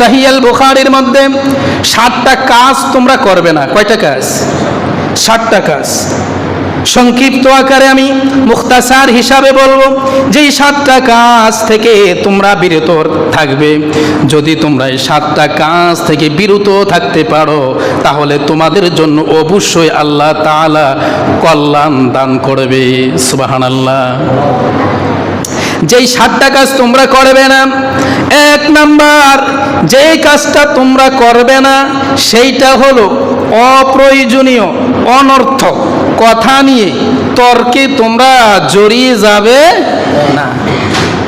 সাহিয়াল বুখারির মধ্যে সাতটা কাজ তোমরা করবে না। কয়টা কাজ? সাতটা কাজ। সংক্ষিপ্ত আকারে আমি মুখতাসার হিসাবে বলব যে সাতটা কাজ থেকে তোমরা বিরত থাকবে, যদি তোমরা এই সাতটা কাজ থেকে বিরত থাকতে পারো, তাহলে তোমাদের জন্য অবশ্যই আল্লাহ তাআলা কল্যাণ দান করবে। সুবাহান আল্লাহ যেই সাতটা কাজ তোমরা করবে না, এক নাম্বার, যেই কাজটা তোমরা করবে না, সেইটা হলো অপ্রয়োজনীয়, অনর্থক। কথা নিয়ে তর্কে তোমরা জড়িয়ে যাবে না।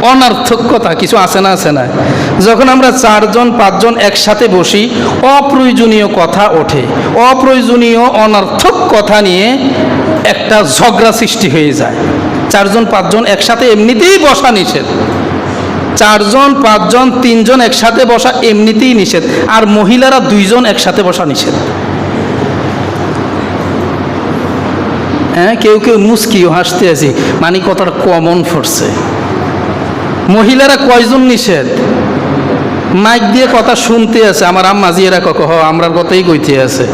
অনার্থক কথা, কিছু আছে না আছে না? যখন আমরা চারজন, পাঁচজন একসাথে বসি, অপ্রয়োজনীয় কথা ওঠে। অপ্রয়োজনীয়, অনার্থক কথা নিয়ে একটা ঝগড়া সৃষ্টি হয়ে যায়। চারজন, পাঁচজন একসাথে এমনিতেই বসা নিষেধ। চারজন, পাঁচজন, তিনজন একসাথে বসা এমনিতেই নিষেধ। আর মহিলারা দুইজন একসাথে বসা নিষেধ। হ্যাঁ কেউ কেউ মুস্কিও, হাসতে আছি মানে কথাটা কমন পড়ছে মহিলারা কয়জন নিষেধ? মাইক দিয়ে কথা শুনতে আছে। আমার আম্মা, জিয়েরা হ, আমরার কথাই কইতে আছে।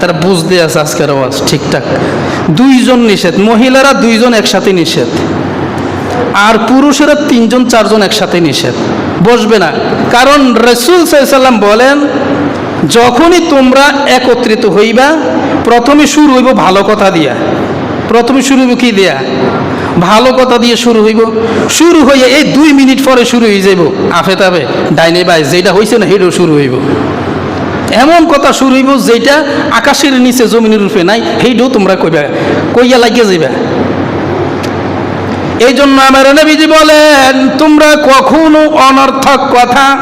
তারা বুঝতে আছে আজকের আওয়াজ, ঠিকঠাক। দুইজন নিষেধ, মহিলারা দুইজন একসাথে নিষেধ। আর পুরুষেরা তিনজন, চারজন একসাথে নিষেধ। বসবে না। কারণ রসুল সাল্লাম বলেন, যখনই তোমরা একত্রিত হইবা, প্রথমে শুরু হইব ভালো কথা দিয়া। প্রথমে শুরু হইব কি দিয়া? ভালো কথা দিয়ে শুরু হইব। শুরু হইয়া এই দুই মিনিট পরে শুরু হয়ে যাইব। আফে তাবে ডাইনে বাই যেটা হয়েছে না, সেটাও শুরু হইব। এমন কথা শুরু হইব যেটা আকাশের নিচে জমিনের রূপে নাই, সেইটাও তোমরা কইবা। কইয়া লাগিয়ে যাইবা। এই জন্য আমার নবীজি বলেন, তোমরা কখনো অনর্থক কথা,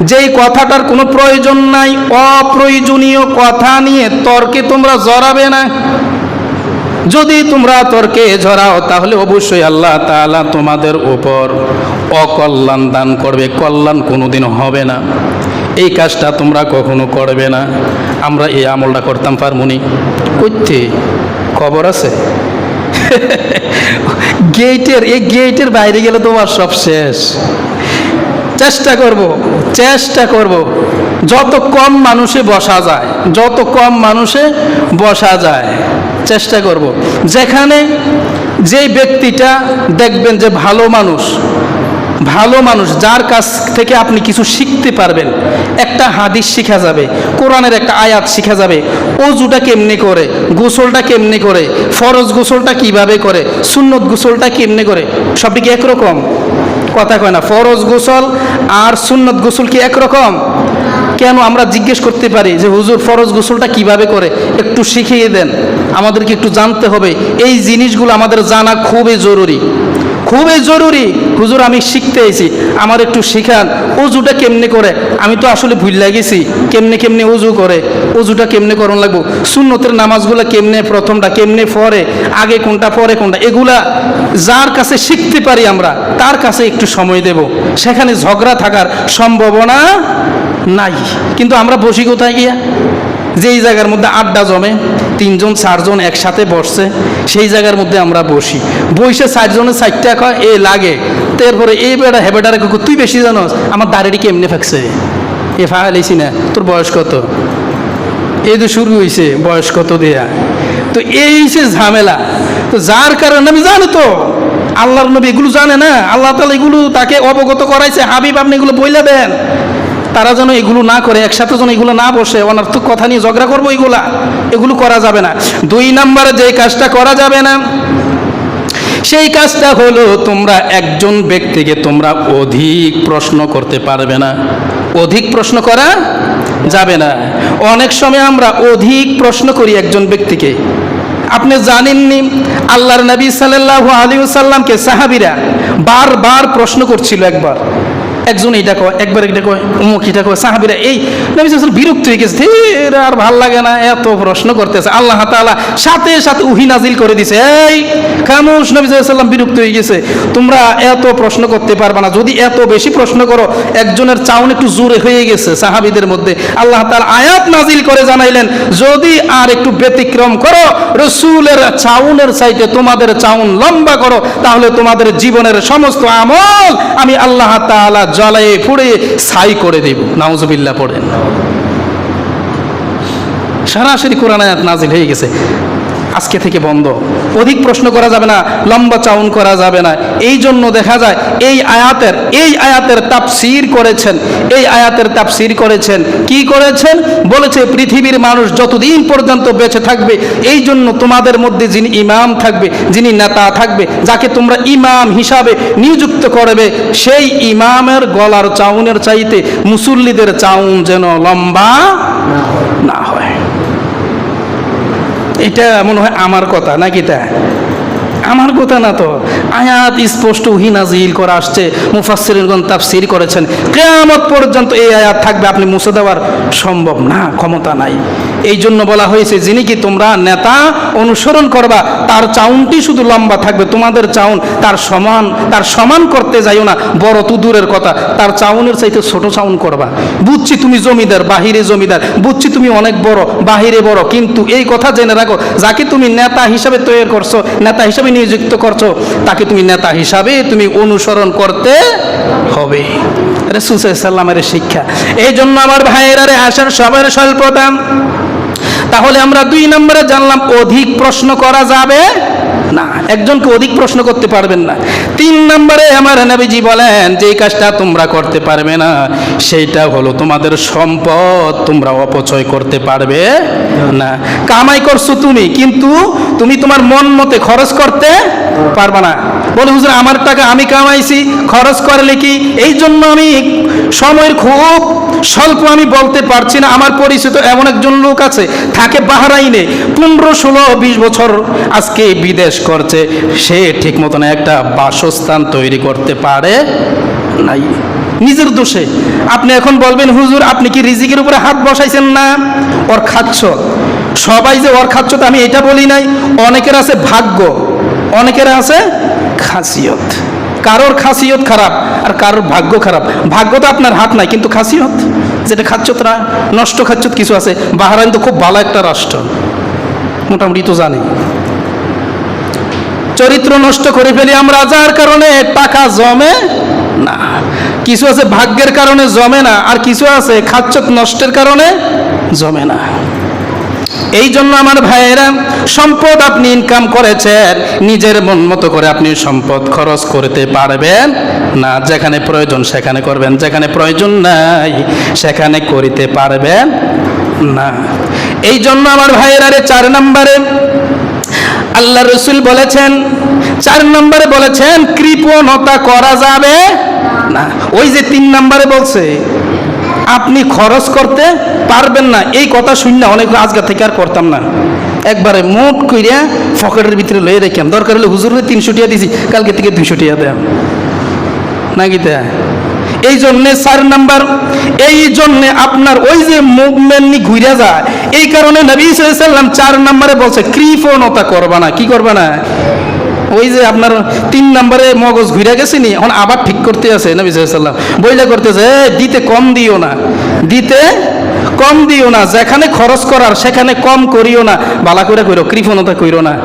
যেই কথাটার কোনো প্রয়োজন নাই, অপ্রয়োজনীয় কথা নিয়ে তর্কে তোমরা জড়াবে না। যদি তোমরা তর্কে ঝরাও তাহলে অবশ্যই আল্লাহ তাআলা তোমাদের উপর অকল্যাণ দান করবে। কল্যাণ কোনোদিন হবে না। এই কাজটা তোমরা কখনো করবে না। আমরা এই আমলটা করতাম পারমুনি। করতে খবর আছে? গেটের এই গেটের বাইরে গেলে তোমার সব শেষ। চেষ্টা করব চেষ্টা করব। যত কম মানুষে বসা যায়, যত কম মানুষে বসা যায়, চেষ্টা করব। যেখানে যেই ব্যক্তিটা দেখবেন যে ভালো মানুষ ভালো মানুষ, যার কাছ থেকে আপনি কিছু শিখতে পারবেন, একটা হাদিস শিখা যাবে, কোরআনের একটা আয়াত শিখা যাবে, অজুটা কেমনে করে, গোসলটা কেমনে করে, ফরজ গোসলটা কীভাবে করে, সুন্নত গোসলটা কেমনে করে সবটি কি একরকম? কথা কয় না, ফরজ গোসল আর সুন্নত গোসল কি একরকম? কেন আমরা জিজ্ঞেস করতে পারি যে, হুজুর, ফরজ গোসলটা কীভাবে করে? একটু শিখিয়ে দেন, আমাদেরকে একটু জানতে হবে। এই জিনিসগুলো আমাদের জানা খুবই জরুরি। খুবই জরুরি। হুজুর, আমি শিখতে এসেছি। আমার একটু শিখান, উজুটা কেমনে করে? আমি তো আসলে ভুল লাগেছি কেমনে কেমনে উজু করে, উজুটা কেমনে করণ লাগবো? সুন্নতের নামাজগুলো কেমনে, প্রথমটা কেমনে পরে আগে কোনটা পরে, কোনটা? এগুলা যার কাছে শিখতে পারি আমরা, তার কাছে একটু সময় দেব। সেখানে ঝগড়া থাকার সম্ভাবনা নাই। কিন্তু আমরা বসি কোথায় গিয়া? যেই জায়গার মধ্যে আড্ডা জমে তিনজন চারজন একসাথে বসছে সেই জায়গার মধ্যে আমরা বসি। বসে চারজনের চারটা কয় এ লাগে। তারপরে এই বেটা হে বেটারে কয়, তুই বেশি জানোস আমার দাড়িটি কেমনে ফাঁকছে? এ ফাঁকাইছি না তোর বয়স কত? এই তো শুরু হয়েছে বয়স কত দেয়া? তো এই সে ঝামেলা। তো যার কারণে আমি জানো তো আল্লাহর নবী এগুলো জানে না আল্লাহ তালা এগুলো তাকে অবগত করাইছে হাবিব আপনি এগুলো বইলে দেন। তারা যেন এগুলো না করে, একসাথে যেন এগুলো না বসে, অনার্থক কথা নিয়ে ঝগড়া করব এগুলা। এগুলো করা যাবে না। দুই নম্বরে যে কাজটা করা যাবে না, সেই কাজটা হলো তোমরা একজন ব্যক্তিকে তোমরা অধিক প্রশ্ন করতে পারবে না। অধিক প্রশ্ন করা যাবে না। অনেক সময় আমরা অধিক প্রশ্ন করি একজন ব্যক্তিকে। আপনি জানেননি, আল্লাহর নবী সাল্লাল্লাহু আলী সাহাবিরা বারবার প্রশ্ন করছিল একবার। একজন এইটা কয়, একবার এটা কয়, অমুক এটা কয়, সাহাবিরা এই নবী সাল্লাল্লাহু বিরক্ত হয়ে গেছে আর ভালো লাগে না, এত প্রশ্ন করতেছে। আল্লাহ তাআলা সাথে সাথে উহি নাজিল করে দিছে, এই খামোশ নবী সাল্লাম বিরক্ত হয়ে গেছে, তোমরা এত প্রশ্ন করতে পারবে না, যদি এত বেশি প্রশ্ন করো, একজনের চাউন একটু জোরে হয়ে গেছে সাহাবিদের মধ্যে। আল্লাহ তাআলা আয়াত নাজিল করে জানাইলেন, যদি আর একটু ব্যতিক্রম করো, রসুলের চাউনের চাইতে তোমাদের চাউন লম্বা করো, তাহলে তোমাদের জীবনের সমস্ত আমল আমি আল্লাহ তাআলা জ্বালায়ে পুড়ে ছাই করে দেব। নাউজুবিল্লাহ পড়েন। সরাসরি কোরআন আয়াত নাজিল হয়ে গেছে। আজকে থেকে বন্ধ। অধিক প্রশ্ন করা যাবে না, লম্বা চাউন করা যাবে না। এই জন্য দেখা যায়, এই আয়াতের এই আয়াতের তাফসির করেছেন, এই আয়াতের তাফসির করেছেন। কি করেছেন? বলেছে, পৃথিবীর মানুষ যতদিন পর্যন্ত বেঁচে থাকবে, এই জন্য তোমাদের মধ্যে যিনি ইমাম থাকবে, যিনি নেতা থাকবে, যাকে তোমরা ইমাম হিসাবে নিযুক্ত করবে, সেই ইমামের গলার চাউনের চাইতে মুসল্লিদের চাউন যেন লম্বা না হয়। এটা মনে হয় আমার কথা নাকি তা আমার কথা না তো। আয়াত স্পষ্ট হিনাজিল করা আসছে। মুফাসসিরগণ তাফসীর করেছেন। কিয়ামত পর্যন্ত এই আয়াত থাকবে আপনি মুছে দেওয়ার সম্ভব না, ক্ষমতা নাই। এই জন্য বলা হয়েছে, যিনি কি তোমরা নেতা অনুসরণ করবা, তার চাউনটি শুধু লম্বা থাকবে, তোমাদের চাউন তার সমান তার সমান করতে যাইও না, বড় তো দূরের কথা। তার চাউনের চাইতে ছোট চাউন করবা। বুঝছি তুমি জমিদার, বাহিরে জমিদার, বুঝছি তুমি অনেক বড়, বাহিরে বড়, কিন্তু এই কথা জেনে রাখো, যাকে তুমি নেতা হিসাবে তৈরি করছ, নেতা হিসাবে নিযুক্ত করছ, তাকে তুমি নেতা হিসাবে তুমি অনুসরণ করতে হবে। রসুল সাল্লামের শিক্ষা। এই জন্য আমার ভাইয়েরারে আসার সবার স্বল্পতা তাহলে আমরা দুই নম্বরে জানলাম, অধিক প্রশ্ন করা যাবে না। একজনকে অধিক প্রশ্ন করতে পারবেন না। তিন নম্বরে আমার নবীজি বলেন যে কাজটা তোমরা করতে পারবে না, সেইটা হলো তোমাদের সম্পদ, তোমরা অপচয় করতে পারবে না। কামাই করছ তুমি, কিন্তু তুমি তোমার মন মতে খরচ করতে পারবে না। বলে, হুজুর, আমার টাকা আমি কামাইছি, খরচ করলে কি এই জন্য আমি সময়ের খুব স্বল্প আমি বলতে পারছি না? আমার পরিচিত এমন একজন লোক আছে, থাকে বাহারাইনে, পনেরো, ষোলো, বিশ বছর আজকে বিদেশ করছে, সে ঠিক মতন একটা বাসস্থান তৈরি করতে পারে নাই। নিজের দোষে। আপনি এখন বলবেন, হুজুর, আপনি কি রিজিকের উপরে হাত বসাইছেন না? ওর খাচ্ছ। সবাই যে ওর খাচ্ছ তো আমি এটা বলি নাই। অনেকের আছে ভাগ্য, অনেকের আছে খাসিয়ত। কারোর খাসিয়ত খারাপ আর কারোর ভাগ্য খারাপ। ভাগ্য তো আপনার হাত নাই, কিন্তু খাসিয়ত, যেটা খাচ্ছত না নষ্ট খাচ্ছত কিছু আছে। বাহারাইন তো খুব ভালো একটা রাষ্ট্র। মোটামুটি তো জানি চরিত্র নষ্ট করে ফেলি আমরা, যার কারণে টাকা জমে না। কিছু আছে ভাগ্যের কারণে জমে না, আর কিছু আছে খাচ্ছত নষ্টের কারণে জমে না। এই জন্য আমার ভাইয়েরা, সম্পদ আপনি ইনকাম করেছেন, নিজের মন মতো করে আপনি সম্পদ খরচ করতে পারবেন না। যেখানে প্রয়োজন সেখানে করবেন, যেখানে প্রয়োজন নাই সেখানে করিতে পারবেন না। এই জন্য আমার ভাইয়েরা চার নম্বরে আল্লাহ রসুল বলেছেন, চার নম্বরে বলেছেন, কৃপণতা করা যাবে না। ওই যে তিন নম্বরে বলছে, আপনি খরচ করতে পারবেন না। এই কথা শুন না অনেক আজকে থেকে আর করতাম না। একবারে মোট কইরা পকেটের ভিতরে লয়ে রেখাম দরকার হলে হুজুরে তিনশো টিয়া দিছি, কালকে থেকে দুইশো টিয়া দেয়। নাকি তা? এই জন্যে চার নাম্বার এই জন্যে আপনার ওই যে মুভমেন্ট নি ঘুরে যায় এই কারণে নবী সাল্লাম চার নাম্বারে বলছে কৃপণতা করবা না। কি করবা না? ওই যে আপনার তিন নম্বরে মগজ ঘুরে গেছে নি এখন আবার ঠিক করতে আছে নবী সাল্লাম বইলা করতেছে "এ, দিতে কম দিও না। দিতে কম দিও না যেখানে খরচ করার সেখানে কম করিও না। বালা করে কইরো কৃপণতা কইরো না।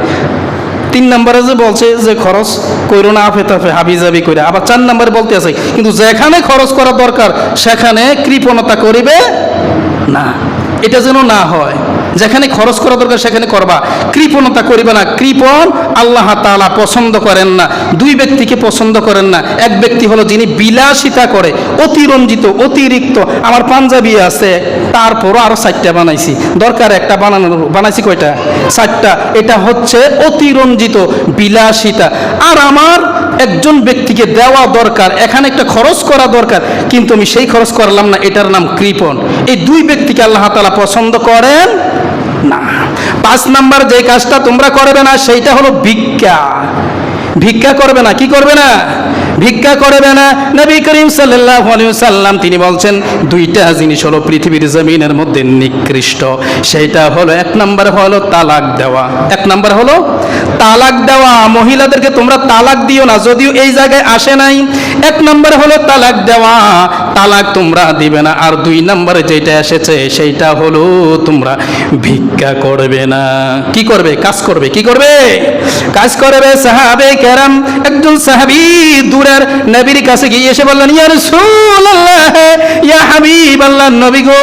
তিন নম্বরে যে বলছে যে খরচ করো না, আফে তাফে হাবি জাবি করে আবার চার নম্বরে বলতে আছে, কিন্তু যেখানে খরচ করা দরকার, সেখানে কৃপণতা করিবে না। এটা যেন না হয়। যেখানে খরচ করা দরকার, সেখানে করবা। কৃপণতা করিবে না। কৃপণ আল্লাহ তাআলা পছন্দ করেন না। দুই ব্যক্তিকে পছন্দ করেন না। এক ব্যক্তি হলো যিনি বিলাসিতা করে, অতিরঞ্জিত, অতিরিক্ত। আমার পাঞ্জাবি আছে, তারপরও আরও চারটা বানাইছি। দরকার একটা বানানোর, বানাইছি কয়টা? চারটা। এটা হচ্ছে অতিরঞ্জিত, বিলাসিতা। আর আমার একজন ব্যক্তিকে দেওয়া দরকার, এখানে একটা খরচ করা দরকার, কিন্তু আমি সেই খরচ করলাম না, এটার নাম কৃপন এই দুই ব্যক্তিকে আল্লাহ তালা পছন্দ করেন না। পাঁচ নাম্বার যে কাজটা তোমরা করবে না, সেইটা হলো ভিক্ষা। ভিক্ষা করবে না, কি করবে না? ভিক্ষা করবে না। নবী করিম আলাইহি সাল্লাম তিনি বলছেন, দুইটা জিনিস হলো পৃথিবীর জমিনের মধ্যে নিকৃষ্ট। সেইটা হলো, এক নাম্বার হলো তালাক দেওয়া। এক নাম্বার হলো তালাক দেওয়া। মহিলাদেরকে তোমরা তালাক দিও না, যদিও এই জায়গায় আসে নাই। এক নাম্বার হলো তালাক দেওয়া। তালাক তোমরা দিবে না। আর দুই নম্বরে যেটা এসেছে, সেইটা হলো তোমরা ভিক্ষা করবে না। কি করবে? কাজ করবে? কি করবে? কাজ করবে সাহাবে কেরাম। একজন সাহাবি দূরের নবীর কাছে গিয়ে এসে বললেন, ইয়া রাসূলুল্লাহ, ইয়া হাবিবাল্লাহ, নবী গো,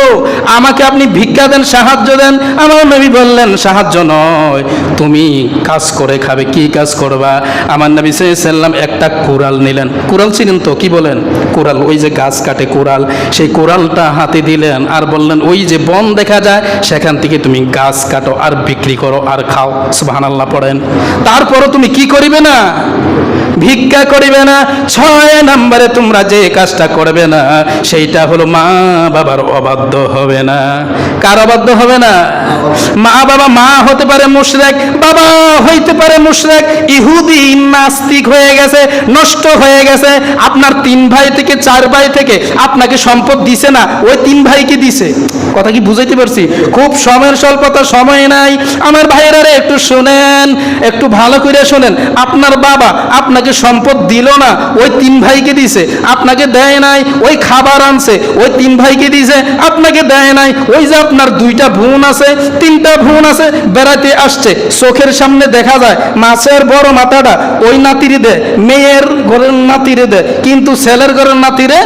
আমাকে আপনি ভিক্ষা দেন, সাহায্য দেন। আমার নবী বললেন, সাহায্য নয়, তুমি কাজ করে খাবে, কি কাজ করবা? আমার নবী সাল্লাম একটা কুড়াল নিলেন। কুড়াল ছিলেন তো, কি বলেন? কুড়াল, ওই যে গাছ কাটে কুড়াল, সেই কুড়ালটা হাতে দিলেন আর বললেন, ওই যে বন দেখা যায়, সেখান থেকে তুমি গাছ কাটো আর বিক্রি করো আর খাও। সুবহানাল্লাহ পড়েন। তারপরও তুমি কি করিবে না? ভিক্ষা করিবে না ছয় নম্বরে তোমরা যে কাজটা করবে না, সেইটা হলো মা বাবার অবাধ্য হবে না। কার অবাধ্য হবে না? মা বাবা মা হতে পারে মুশরেক, বাবা হইতে পারে মুশরেক, ইহুদি নাস্তিক হয়ে গেছে, নষ্ট হয়ে গেছে। আপনার তিন ভাই থেকে, চার ভাই থেকে আপনাকে সম্পদ দিছে না, ওই তিন ভাইকে দিছে। কথা কি বুঝাইতে পারছি? খুব সময়ের স্বল্পতা, সময় নাই। আমার ভাইয়েরা একটু শোনেন, একটু ভালো করে শোনেন। আপনার বাবা আপনাকে সম্পদ দিল না, ওই তিন ভাইকে দিছে। আপনাকে দেয় নাই, ওই খাবার আনছে, ওই তিন ভাইকে দিছে। আপনাকে দেয় নাই, ওই যে আপনার দুইটা বোন আছে, তিনটা বোন আছে বেড়াতে আসছে। চোখের সামনে দেখা যায়, মাছের বড় মাথাটা ওই নাতিরে দেয়। মেয়ের ঘরের নাতিরে দেয়। কিন্তু ছেলের ঘরের নাতিরে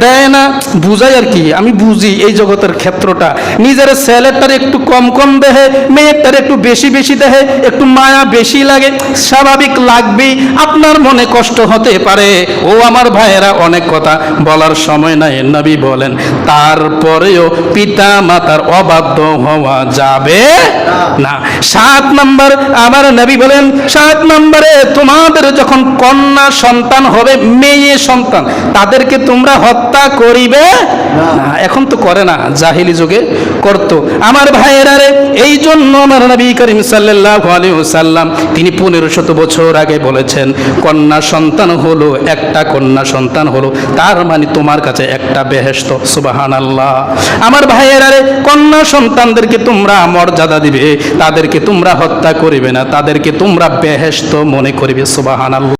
দেয় না। বুঝাই আর কি? আমি বুঝি এই জগতের ক্ষেত্রটা। নিজের ছেলেরটার একটু কম কম দেহে মেয়েরটার একটু বেশি বেশি দেহে, একটু মায়া বেশি লাগে, স্বাভাবিক লাগবেই। আপনার মনে কষ্ট হতে পারে। ও আমার ভাইয়েরা, অনেক কথা বলার সময় নাই, নবী বলেন। তারপরেও পিতা মাতার অবাধ্য হওয়া যাবে না। সাত নম্বর, আমার নবী বলেন, সাত নম্বরে তোমাদের যখন কন্যা সন্তান হবে, মেয়ে সন্তান, তাদেরকে তোমরা হত্যা করিবে? এখন তো করে না, জাহিলি যুগে করত। আমার ভাইয়েরা রে এই জন্য আমার নবী করিম সাল্লাল্লাহু আলাইহি সাল্লাম তিনি পনেরো শত বছর আগে বলেছেন, কন্যা সন্তান হলো, একটা কন্যা সন্তান হলো, তার মানে তোমার কাছে একটা বেহেশত। সুবহানাল্লাহ। আমার ভাইয়েরা রে, কন্যা সন্তানদেরকে তোমরা মর্যাদা দিবে, তাদেরকে তোমরা হত্যা করিবে না, তাদেরকে তোমরা বেহেস্ত মনে করিবে। সুবহানাল্লাহ।